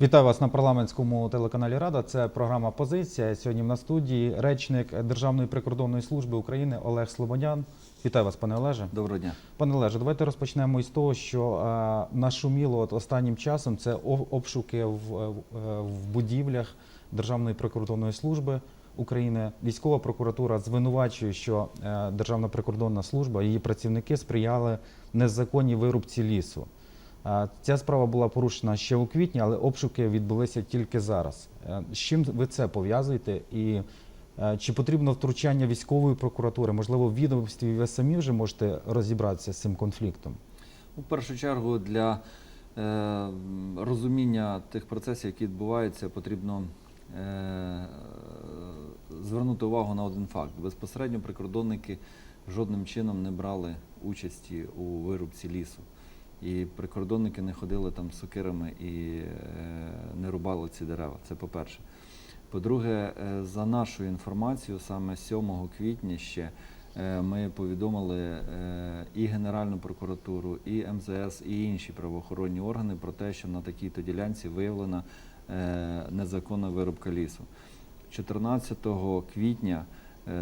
Вітаю вас на парламентському телеканалі Рада. Це програма Позиція. Сьогодні на студії речник Державної прикордонної служби України Олег Слободян. Вітаю вас, пане Олеже. Доброго дня. Пане Олеже, давайте розпочнемо із того, що е, нашуміло от останнім часом це обшуки в, в будівлях Державної прикордонної служби України. Військова прокуратура звинувачує, що е, Державна прикордонна служба, її працівники сприяли незаконній вирубці лісу. Ця справа була порушена ще у квітні, але обшуки відбулися тільки зараз. Е, З чим ви це пов'язуєте? І е, чи потрібно втручання військової прокуратури? Можливо, в відомстві ви самі вже можете розібратися з цим конфліктом? У першу чергу для е, розуміння тих процесів, які відбуваються, потрібно е, звернути увагу на один факт. Безпосередньо прикордонники жодним чином не брали участі у вирубці лісу. І прикордонники не ходили там сокирами і е, не рубали ці дерева. Це по-перше. По-друге, е, за нашою інформацією, саме 7 квітня ще е, ми повідомили і Генеральну прокуратуру, і МЗС, і інші правоохоронні органи про те, що на такій-то ділянці виявлена незаконна вирубка лісу. 14 квітня,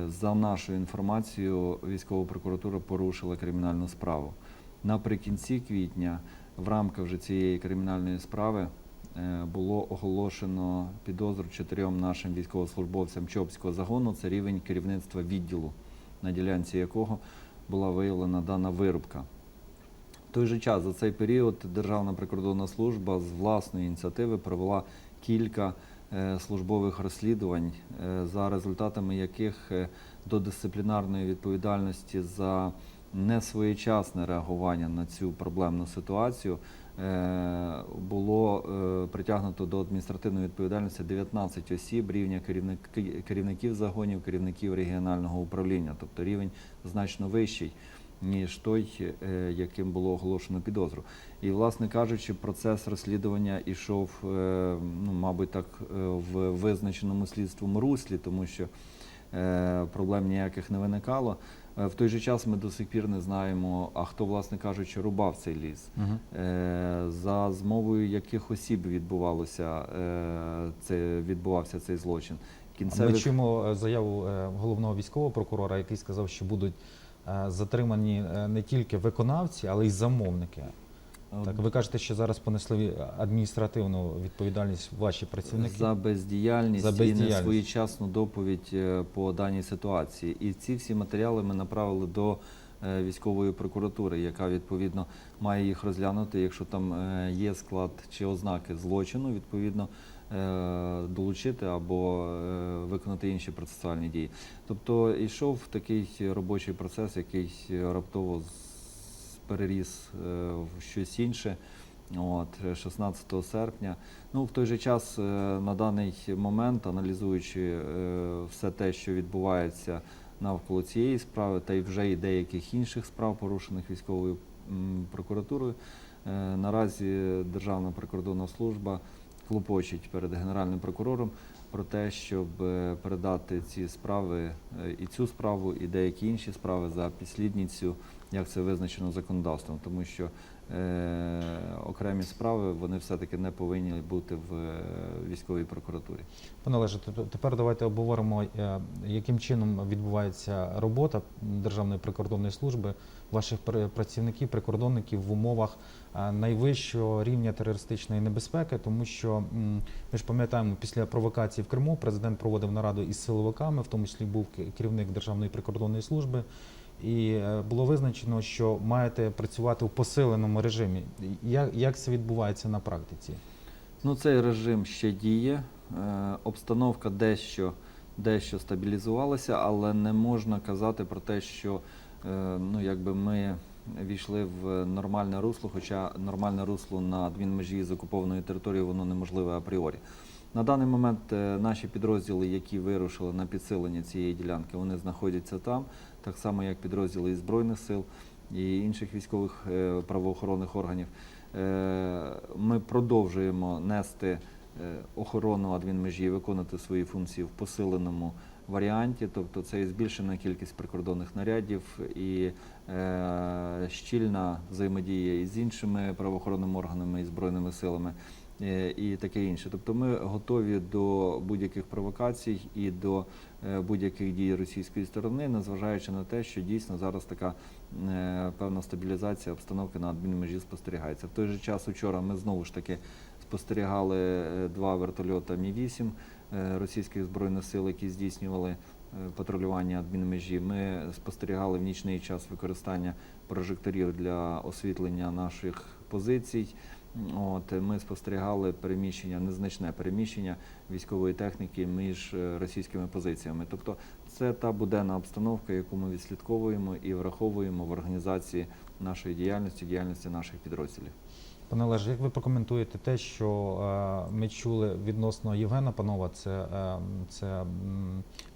за нашою інформацією, військова прокуратура порушила кримінальну справу. Наприкінці квітня, в рамках вже цієї кримінальної справи, е, було оголошено підозру чотирьом нашим військовослужбовцям Чопського загону. Це рівень керівництва відділу, на ділянці якого була виявлена дана вирубка. В той же час за цей період Державна прикордонна служба з власної ініціативи провела кілька е, службових розслідувань, е, за результатами яких до дисциплінарної відповідальності за несвоєчасне реагування на цю проблемну ситуацію е, було е, притягнуто до адміністративної відповідальності 19 осіб рівня керівників загонів, керівників регіонального управління, тобто рівень значно вищий ніж той, е, яким було оголошено підозру. І, власне кажучи, процес розслідування йшов, ну, мабуть, так в визначеному слідством руслі, тому що проблем ніяких не виникало. Е, В той же час ми до сих пір не знаємо, а хто, власне кажучи, рубав цей ліс. Е, За змовою яких осіб відбувалося е, це відбувався цей злочин. Ми чуємо заяву головного військового прокурора, який сказав, що будуть затримані не тільки виконавці, але й замовники. Так, ви кажете, що зараз понесли адміністративну відповідальність ваші працівники. За бездіяльність, За і бездіяльність. несвоєчасну доповідь е, по даній ситуації. І ці всі матеріали ми направили до е, військової прокуратури, яка відповідно має їх розглянути. Якщо там е, є склад чи ознаки злочину, відповідно долучити або виконати інші процесуальні дії. Тобто йшов такий робочий процес, який раптово з- переріс е, в щось інше. От, 16 серпня. Ну, в той же час, е, на даний момент, аналізуючи е, все те, що відбувається навколо цієї справи, та й вже і деяких інших справ, порушених військовою прокуратурою, наразі Державна прикордонна служба клопочить перед Генеральним прокурором про те, щоб передати ці справи, і цю справу, і деякі інші справи за підслідницю, як це визначено законодавством, тому що е, окремі справи вони все-таки не повинні бути в е, військовій прокуратурі. Пане Олеже, тепер давайте обговоримо, е, яким чином відбувається робота Державної прикордонної служби, ваших пр- працівників, прикордонників в умовах е, найвищого рівня терористичної небезпеки, тому що ми ж пам'ятаємо, після провокації в Криму президент проводив нараду із силовиками, в тому числі був керівник Державної прикордонної служби. І е, було визначено, що маєте працювати у посиленому режимі. Як, як це відбувається на практиці? Ну, цей режим ще діє. Е, Обстановка дещо, дещо стабілізувалася, але не можна казати про те, що е, ну, якби ми війшли в нормальне русло, хоча нормальне русло на адмінмежі з окупованої території воно неможливе апріорі. На даний момент наші підрозділи, які вирушили на підсилення цієї ділянки, вони знаходяться там, так само як підрозділи і Збройних сил і інших військових е, правоохоронних органів. Е, Ми продовжуємо нести е, охорону адмінмежі, виконувати свої функції в посиленому варіанті, тобто це і збільшена кількість прикордонних нарядів і щільна взаємодія із іншими правоохоронними органами і збройними силами. Е, і таке інше. Тобто ми готові до будь-яких провокацій і до е, будь-яких дій російської сторони, незважаючи на те, що дійсно зараз така е, певна стабілізація обстановки на адмінмежі спостерігається. В той же час учора ми знову ж таки спостерігали два вертольота Мі-8 е, російських збройних сил, які здійснювали патрулювання адмінмежі. Ми спостерігали в нічний час використання прожекторів для освітлення наших позицій. От ми спостерігали переміщення, незначне переміщення військової техніки між е, російськими позиціями. Тобто, це та буденна обстановка, яку ми відслідковуємо і враховуємо в організації нашої діяльності, діяльності наших підрозділів. Пане Олеже, як ви прокоментуєте те, що е, ми чули відносно Євгена Панова, це, е, це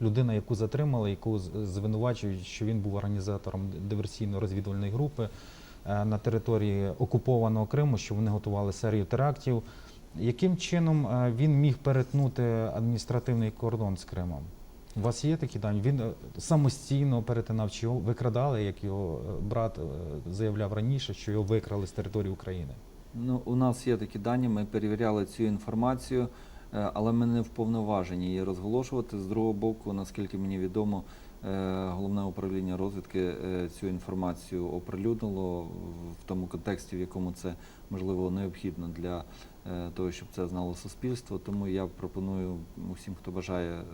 людина, яку затримали, яку звинувачують, що він був організатором диверсійно-розвідувальної групи на території окупованого Криму, що вони готували серію терактів. Яким чином е, він міг перетнути адміністративний кордон з Кримом? У вас є такі дані? Він е, самостійно перетинав, чи його викрадали, як його е, брат е, заявляв раніше, що його викрали з території України? Ну, у нас є такі дані, ми перевіряли цю інформацію, е, але ми не вповноважені її розголошувати. З другого боку, наскільки мені відомо, е, головне управління розвідки е, цю інформацію оприлюднило в тому контексті, в якому це можливо необхідно для е, того, щоб це знало суспільство. Тому я пропоную усім, хто бажає е,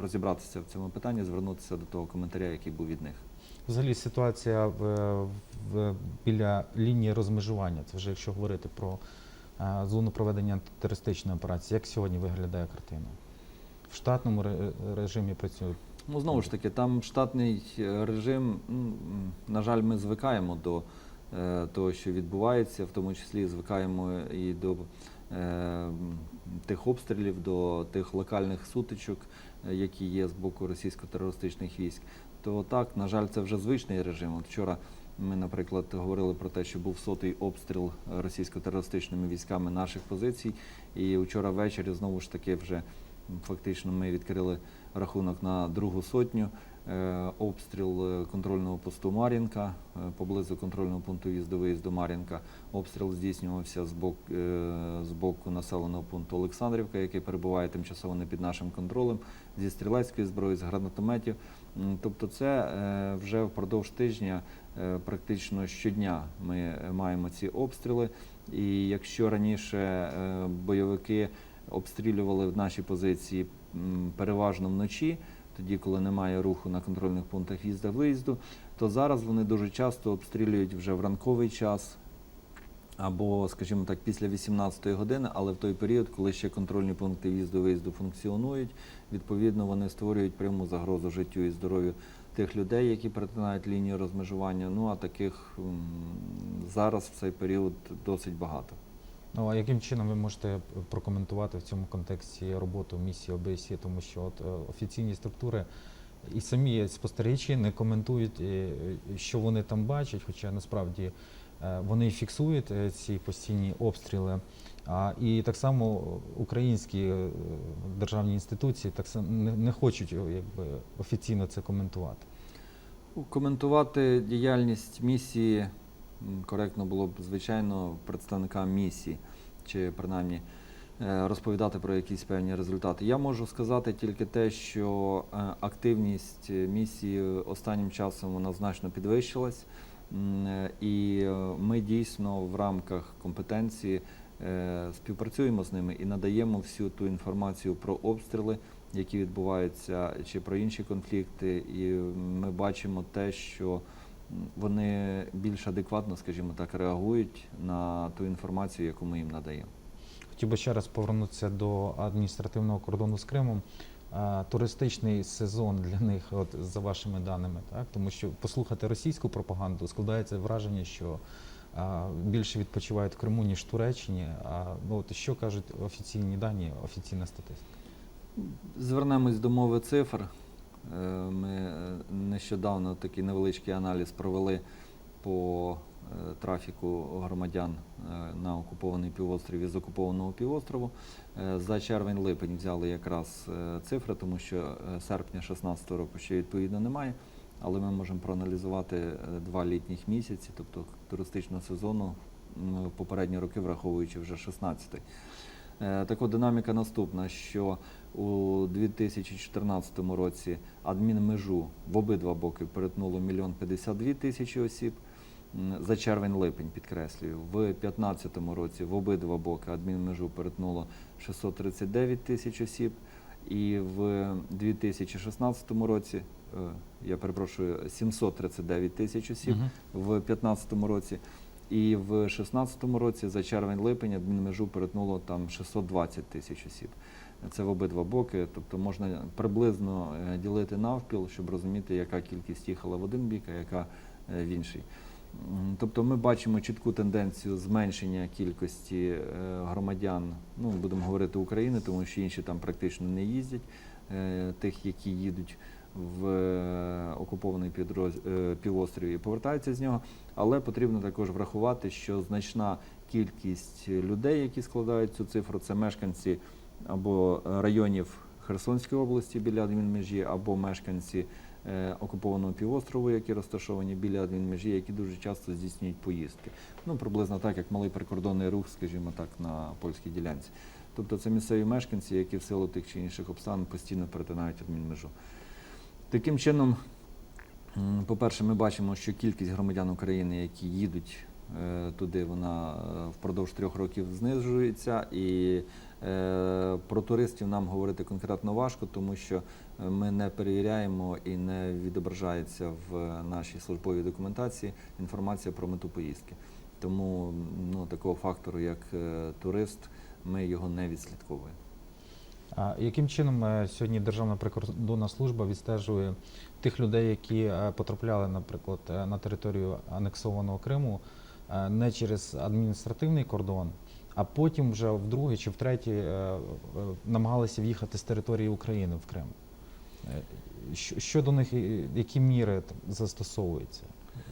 розібратися в цьому питанні, звернутися до того коментаря, який був від них. Взагалі ситуація в, в, біля лінії розмежування, це вже якщо говорити про е, зону проведення антитерористичної операції, як сьогодні виглядає картина? В штатному ре- режимі працюють. Ну, знову ж таки, там штатний е, режим. ну, На жаль, ми звикаємо до е, того, що відбувається, в тому числі звикаємо і до е, тих обстрілів, до тих локальних сутичок, які є з боку російсько-терористичних військ. То так, на жаль, це вже звичний режим. От вчора ми, наприклад, говорили про те, що був сотий обстріл російсько-терористичними військами наших позицій. І вчора ввечері знову ж таки вже фактично ми відкрили рахунок на другу сотню. Е, Обстріл е, контрольного посту Мар'їнка е, поблизу контрольного пункту в'їзду-виїзду Мар'їнка. Обстріл здійснювався з боку, з боку населеного пункту Олександрівка, який перебуває тимчасово не під нашим контролем, зі стрілецької зброї, з гранатометів. Тобто, це вже впродовж тижня практично щодня ми маємо ці обстріли. І якщо раніше бойовики обстрілювали наші позиції переважно вночі, тоді, коли немає руху на контрольних пунктах в'їзду виїзду, то зараз вони дуже часто обстрілюють вже в ранковий час. Або, скажімо так, після 18-ї години, але в той період, коли ще контрольні пункти в'їзду виїзду функціонують, відповідно вони створюють пряму загрозу життю і здоров'ю тих людей, які перетинають лінію розмежування. Ну а таких зараз в цей період досить багато. Ну а яким чином ви можете прокоментувати в цьому контексті роботу місії ОБСЄ, тому що от е, офіційні структури і самі спостерігачі не коментують, е, що вони там бачать, хоча насправді е, вони фіксують ці постійні обстріли. А і так само українські державні інституції так само не, не хочуть якби офіційно це коментувати. Коментувати діяльність місії коректно було б, звичайно, представникам місії, чи принаймні е, розповідати про якісь певні результати. Я можу сказати тільки те, що е, активність місії останнім часом вона значно підвищилась, е, і ми дійсно в рамках компетенції співпрацюємо з ними і надаємо всю ту інформацію про обстріли, які відбуваються, чи про інші конфлікти, і ми бачимо те, що вони більш адекватно, скажімо так, реагують на ту інформацію, яку ми їм надаємо. Хотів би ще раз повернутися до адміністративного кордону з Кримом. Туристичний сезон для них, от за вашими даними, так тому що послухати російську пропаганду складається враження, що а, більше відпочивають в Криму ніж в Туреччині. А ну от що кажуть офіційні дані, офіційна статистика? Звернемось до мови цифр. Е, Ми нещодавно такий невеличкий аналіз провели по е, трафіку громадян е, на окупований півострів із окупованого півострову. Е, За червень-липень взяли якраз цифри, тому що серпня 2016 року ще відповідно немає. Але ми можемо проаналізувати два літніх місяці, тобто туристичного сезону попередні роки, враховуючи вже 16-й. Е, Так от динаміка наступна, що у 2014 році адмінмежу в обидва боки перетнуло мільйон 52 тисячі осіб. За червень-липень підкреслюю. В 2015 році в обидва боки адмінмежу перетнуло 639 тисяч осіб. І в 2016 році, е, я перепрошую, 739 тисяч осіб Мгм. в 2015 році. І в 2016 році за червень-липень адмінмежу перетнуло там 620 тисяч осіб. Це в обидва боки. Тобто можна приблизно е, ділити навпіл, щоб розуміти, яка кількість їхала в один бік, а яка е, в інший. Тобто ми бачимо чітку тенденцію зменшення кількості е, громадян, ну будемо говорити України, тому що інші там практично не їздять, тих, які їдуть в е, окупований підроз- е, півострів і повертаються з нього. Але потрібно також врахувати, що значна кількість людей, які складають цю цифру, це мешканці або районів Херсонської області біля адмінмежі, або мешканці е, окупованого півострову, які розташовані біля адмінмежі, які дуже часто здійснюють поїздки. Ну, приблизно так, як малий прикордонний рух, скажімо так, на польській ділянці. Тобто це місцеві мешканці, які в силу тих чи інших обставин постійно перетинають адмінмежу. Таким чином, по-перше, ми бачимо, що кількість громадян України, які їдуть е, туди, вона е, впродовж трьох років знижується. І е, про туристів нам говорити конкретно важко, тому що ми не перевіряємо і не відображається в нашій службовій документації інформація про мету поїздки. Тому ну, такого фактору, як турист, ми його не відслідковуємо. Яким чином е, сьогодні Державна прикордонна служба відстежує тих людей, які е, потрапляли, наприклад, е, на територію анексованого Криму не через адміністративний кордон, а потім вже вдруге чи втретє намагалися в'їхати з території України в Крим? Що, до них, які міри застосовуються?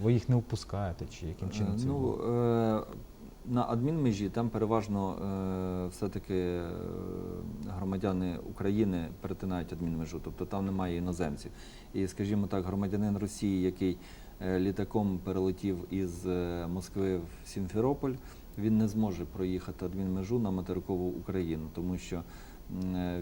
Ви їх не впускаєте, чи яким чином це ну, на адмінмежі там переважно е, все-таки е, громадяни України перетинають адмінмежу, тобто там немає іноземців. І, скажімо так, громадянин Росії, який е, літаком перелетів із е, Москви в Сімферополь, він не зможе проїхати адмінмежу на материкову Україну, тому що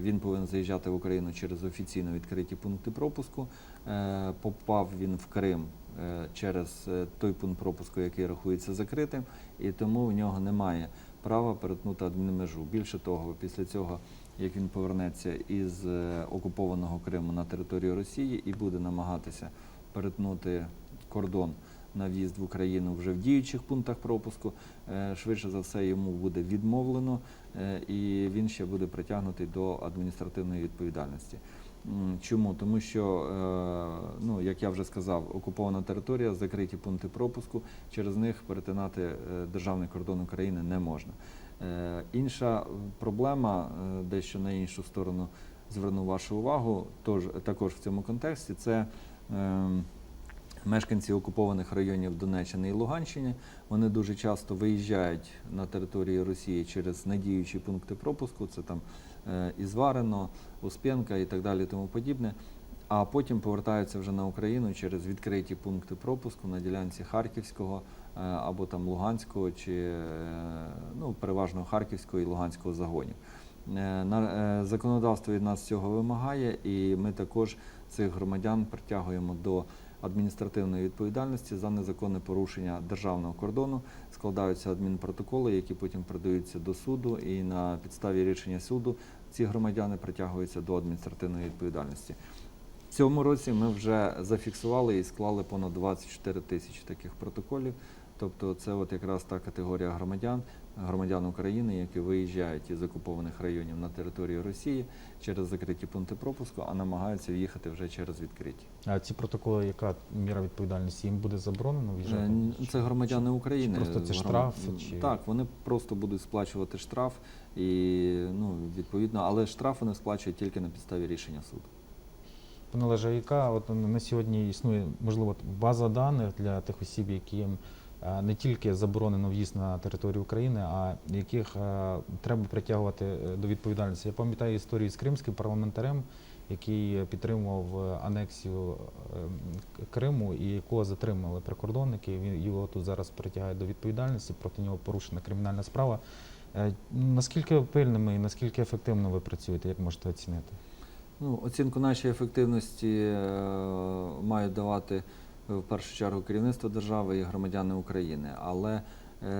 він повинен заїжджати в Україну через офіційно відкриті пункти пропуску. Е, Попав він в Крим е, через е, той пункт пропуску, який рахується закритим, і тому в нього немає права перетнути адмінмежу. Більше того, після цього, як він повернеться із е, окупованого Криму на територію Росії і буде намагатися перетнути кордон на в'їзд в Україну вже в діючих пунктах пропуску, е, швидше за все йому буде відмовлено, е, і він ще буде притягнутий до адміністративної відповідальності. Чому? Тому що, е, ну, як я вже сказав, окупована територія, закриті пункти пропуску, через них перетинати державний кордон України не можна. Інша проблема, дещо на іншу сторону зверну вашу увагу, тож, також в цьому контексті, це ем, мешканці окупованих районів Донеччини і Луганщини. Вони дуже часто виїжджають на територію Росії через надіючі пункти пропуску, це там е, Ізварено, Успенка і так далі, тому подібне. А потім повертаються вже на Україну через відкриті пункти пропуску на ділянці Харківського е, або там Луганського, чи е, ну, переважно Харківського і Луганського загонів. На- Законодавство від нас цього вимагає, і ми також цих громадян притягуємо до адміністративної відповідальності за незаконне порушення державного кордону. Складаються адмінпротоколи, які потім передаються до суду, і на підставі рішення суду ці громадяни притягуються до адміністративної відповідальності. В цьому році ми вже зафіксували і склали понад 24 тисячі таких протоколів. Тобто це от якраз та категорія громадян, громадян України, які виїжджають із окупованих районів на територію Росії через закриті пункти пропуску, а намагаються в'їхати вже через відкриті. А ці протоколи, яка міра відповідальності? Їм буде заборонено Е, в'їжджати? Це громадяни України. просто це штраф, чи- Так, вони просто будуть сплачувати штраф і ну, відповідно, але штраф вони сплачують тільки на підставі рішення суду. Пане Олеже, яка от на сьогодні існує можливо база даних для тих осіб, е, не тільки заборонено в'їзд на територію України, а яких е, треба притягувати е, до відповідальності? Я пам'ятаю історію з кримським парламентарем, який підтримував е, анексію е, Криму і якого затримали прикордонники. Він його тут зараз притягають до відповідальності. Проти нього порушена кримінальна справа. Е, Наскільки пильними і наскільки ефективно ви працюєте, як можете оцінити? Ну, оцінку нашої ефективності е, мають давати е, в першу чергу керівництво держави і громадяни України. Але е,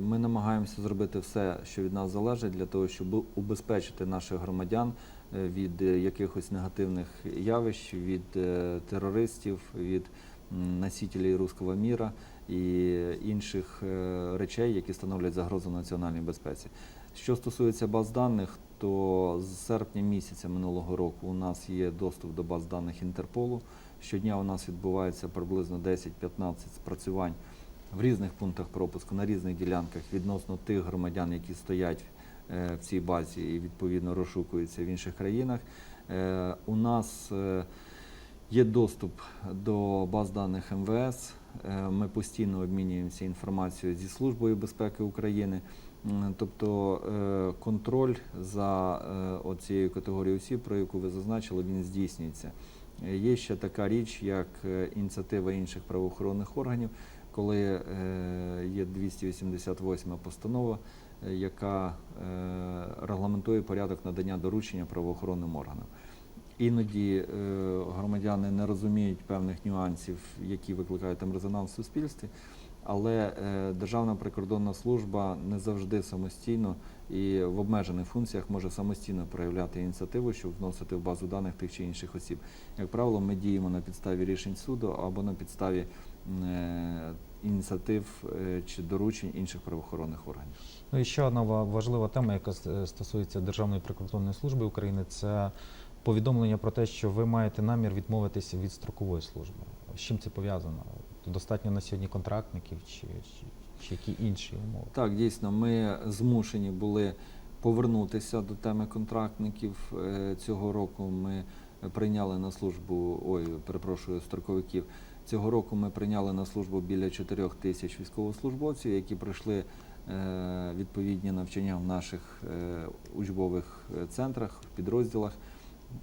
ми намагаємося зробити все, що від нас залежить, для того, щоб убезпечити наших громадян е, від е, якихось негативних явищ, від терористів, від носителів руського міра і інших речей, які становлять загрозу національній безпеці. Що стосується баз даних, то з серпня місяця минулого року у нас є доступ до баз даних Інтерполу. Щодня у нас відбувається приблизно 10-15 спрацювань в різних пунктах пропуску на різних ділянках відносно тих громадян, які стоять е, в цій базі і відповідно розшукуються в інших країнах. Е, У нас е, є доступ до баз даних МВС. Ми постійно обмінюємося інформацією зі Службою безпеки України. Тобто контроль за оцією категорією осіб, про яку ви зазначили, він здійснюється. Е, Є ще така річ, як е, ініціатива інших правоохоронних органів, коли е, є 288 постанова, яка регламентує порядок надання доручення правоохоронним органам. Іноді громадяни не розуміють певних нюансів, які викликають там резонанс в суспільстві, але е, Державна прикордонна служба не завжди самостійно і в обмежених функціях може самостійно проявляти ініціативу, щоб вносити в базу даних тих чи інших осіб. Як правило, ми діємо на підставі рішень суду або на підставі е, ініціатив е, чи доручень інших правоохоронних органів. Ну і ще одна ва- важлива тема, яка стосується Державної прикордонної служби України, це повідомлення про те, що ви маєте намір відмовитися від строкової служби. З чим це пов'язано? Достатньо на сьогодні контрактників чи, чи, чи які інші умови? Так, дійсно, ми змушені були повернутися до теми контрактників. Е, Цього року ми прийняли на службу, ой, перепрошую, строковиків. Цього року ми прийняли на службу біля 4 тисяч військовослужбовців, які пройшли е, відповідні навчання в наших е, учбових центрах, підрозділах.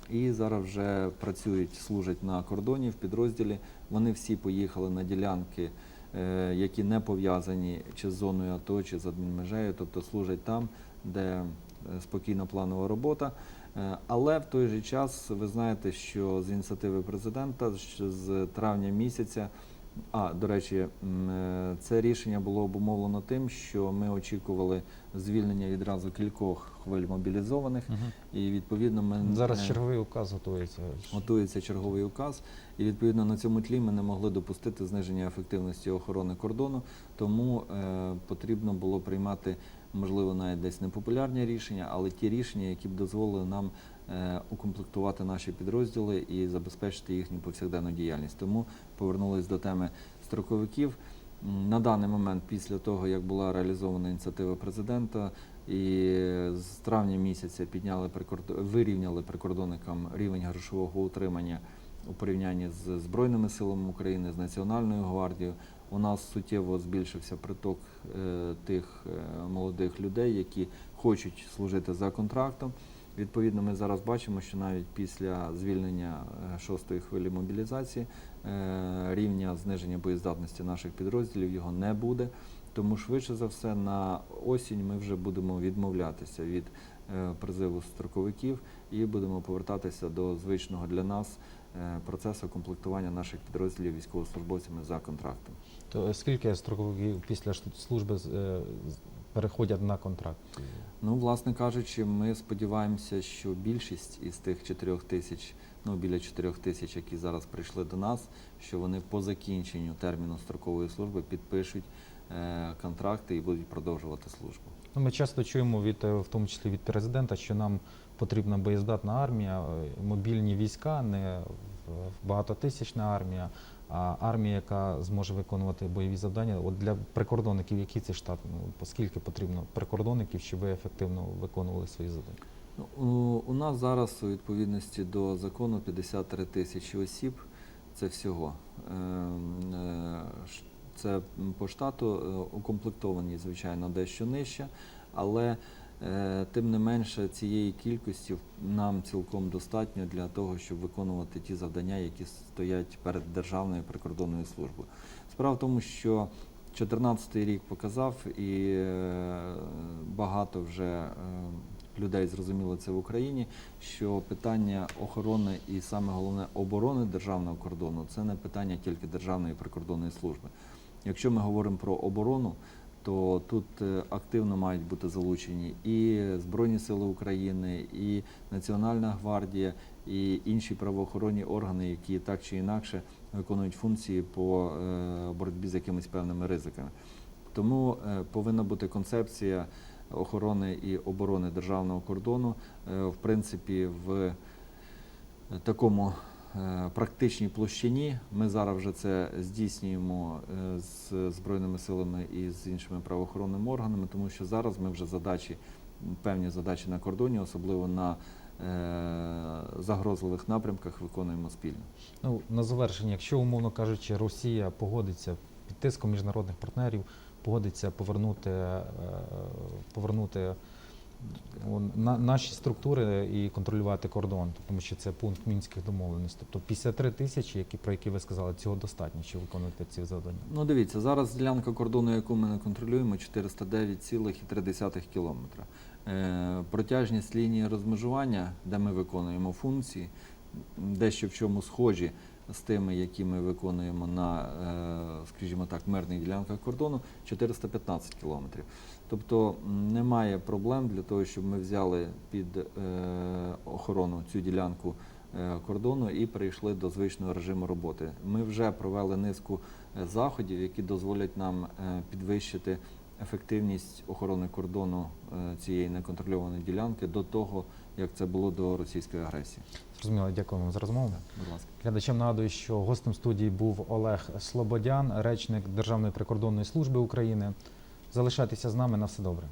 І зараз вже працюють, служать на кордоні в підрозділі. Вони всі поїхали на ділянки, е, які не пов'язані чи з зоною АТО, чи з адмінмежею, тобто служать там, де е, спокійна планова робота. Е, Але в той же час ви знаєте, що з ініціативи президента з травня місяця. А, до речі, е, це рішення було обумовлено тим, що ми очікували звільнення відразу кількох хвиль мобілізованих, і відповідно ми Зараз черговий указ готується. готується черговий указ, і відповідно на цьому тлі ми не могли допустити зниження ефективності охорони кордону, тому е, потрібно було приймати, можливо, навіть десь непопулярні рішення, але ті рішення, які б дозволили нам е, укомплектувати наші підрозділи і забезпечити їхню повсякденну діяльність. Тому повернулись до теми строковиків. На даний момент, після того, як була реалізована ініціатива президента, і з травня місяця підняли вирівняли прикордонникам рівень грошового утримання у порівнянні з Збройними силами України, з Національною гвардією. У нас суттєво збільшився приток е, тих е, молодих людей, які хочуть служити за контрактом. Відповідно, ми зараз бачимо, що навіть після звільнення е, шостої хвилі мобілізації рівня зниження боєздатності наших підрозділів його не буде. Тому швидше за все на осінь ми вже будемо відмовлятися від призиву строковиків і будемо повертатися до звичного для нас е, процесу комплектування наших підрозділів військовослужбовцями за контрактом. То скільки строковиків після служби е, переходять на контракт? Ну, власне кажучи, ми сподіваємося, що більшість із тих 4 тисяч, ну біля 4 тисяч, які зараз прийшли до нас, що вони по закінченню терміну строкової служби підпишуть е, контракти і будуть продовжувати службу. Ну, ми часто чуємо від, е, в тому числі від президента, що нам потрібна боєздатна армія, е, мобільні війська, не багатотисячна армія, а армія, яка зможе виконувати бойові завдання. От для прикордонників, який це штат? Ну, оскільки потрібно прикордонників, щоб ви ефективно виконували свої завдання? Ну, У, нас зараз у відповідності до закону 53 тисячі осіб. Це всього. Це по штату е, укомплектовані, звичайно, дещо нижче, але е, тим не менше цієї кількості нам цілком достатньо для того, щоб виконувати ті завдання, які стоять перед Державною прикордонною службою. Справа в тому, що 2014 рік показав, і е, багато вже людей зрозуміло це в Україні, що питання охорони і саме головне оборони державного кордону це не питання тільки Державної прикордонної служби. Якщо ми говоримо про оборону, то тут е, активно мають бути залучені і Збройні Сили України, і Національна гвардія, і інші правоохоронні органи, які так чи інакше виконують функції по е, боротьбі з якимись певними ризиками. Тому е, повинна бути концепція охорони і оборони державного кордону, в принципі, в такому практичній площині. Ми зараз вже це здійснюємо е, з Збройними силами і з іншими правоохоронними органами, тому що зараз ми вже задачі, певні задачі на кордоні, особливо на е, загрозливих напрямках, виконуємо спільно. Ну, на завершення, якщо, умовно кажучи, Росія погодиться під тиском міжнародних партнерів, погодиться повернути, е, повернути на, наші структури і контролювати кордон, тому що це пункт мінських домовленостей. Тобто 53 тисячі, які, про які ви сказали, цього достатньо, щоб виконувати ці завдання. Ну, дивіться, зараз ділянка кордону, яку ми не контролюємо, 409,3 кілометра. Е, протяжність лінії розмежування, де ми виконуємо функції, дещо в чому схожі з тими, які ми виконуємо на, е, скажімо так, мирних ділянках кордону, 415 кілометрів. Тобто немає проблем для того, щоб ми взяли під е, охорону цю ділянку е, кордону і перейшли до звичного режиму роботи. Ми вже провели низку заходів, які дозволять нам підвищити ефективність охорони кордону цієї неконтрольованої ділянки до того, як це було до російської агресії. Зрозуміло, дякую вам за розмову. Будь ласка. Глядачам нагадую, що гостем студії був Олег Слободян, речник Державної прикордонної служби України. Залишайтеся з нами на все добре.